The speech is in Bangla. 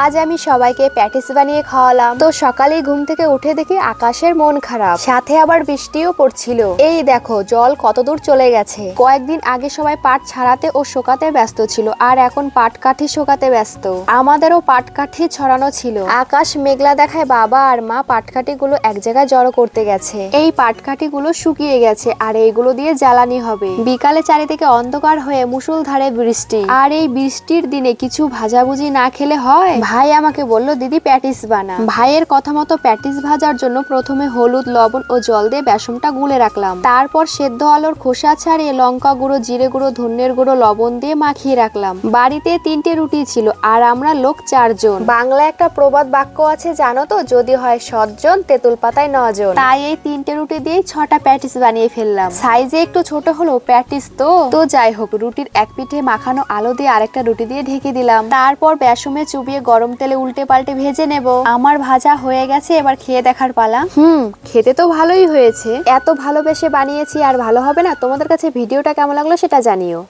আজ আমি সবাইকে প্যাটিস বানিয়ে খাওয়ালাম। তো সকালে ঘুম থেকে উঠে দেখি আকাশের মন খারাপ। সাথে আবার বৃষ্টিও পড়ছিল। এই দেখো, জল কতদূর চলে গেছে। কয়েকদিন আগে সবাই পাট ছাড়াতে ও শোকাতে ব্যস্ত ছিল, আর এখন পাট কাঠি শোকাতে ব্যস্ত। আমাদেরও পাট কাঠি ছড়ানো ছিল। আকাশ মেঘলা দেখায় বাবা আর মা পাটকাঠি গুলো এক জায়গায় জড়ো করতে গেছে। এই পাটকাঠি গুলো শুকিয়ে গেছে, আর এইগুলো দিয়ে জ্বালানি হবে। বিকালে চারিদিকে অন্ধকার হয়ে মুষলধারে বৃষ্টি। আর এই বৃষ্টির দিনে কিছু ভাজাভুজি না খেলে হয়? ভাই আমাকে বলল, দিদি, প্যাটিস বানা। ভাইয়ের কথা মতো প্যাটিস ভাজার জন্য প্রথমে হলুদ, লবণ ও জল দিয়ে বেসনটা গুলে রাখলাম। তারপর সেদ্ধ আলোর খোসা ছাড়িয়ে লঙ্কা গুঁড়ো, জিরে গুঁড়ো ধনের গুঁড়ো, লবণ দিয়ে মাখিয়ে রাখলাম। বাড়িতে তিনটে রুটি ছিল আর আমরা লোক চারজন। বাংলা একটা প্রবাদ বাক্য আছে, জানো তো, যদি হয় সজ্জন, তেঁতুল পাতায় নজন। তাই এই তিনটে রুটি দিয়ে ছটা প্যাটিস বানিয়ে ফেললাম। সাইজে একটু ছোট হলো প্যাটিস তো। তো যাই হোক, রুটির এক পিঠে মাখানো আলো দিয়ে আরেকটা রুটি দিয়ে ঢেকে দিলাম। তারপর বেসমে চুবিয়ে গরম তেলে উল্টে পাল্টে ভেজে নেব। আমার ভাজা হয়ে গেছে, এবার খেয়ে দেখার পালা। হুম, খেতে তো ভালোই হয়েছে। এত ভালোবেসে বানিয়েছি, আর ভালো হবে না? তোমাদের কাছে ভিডিওটা কেমন লাগল সেটা জানিও।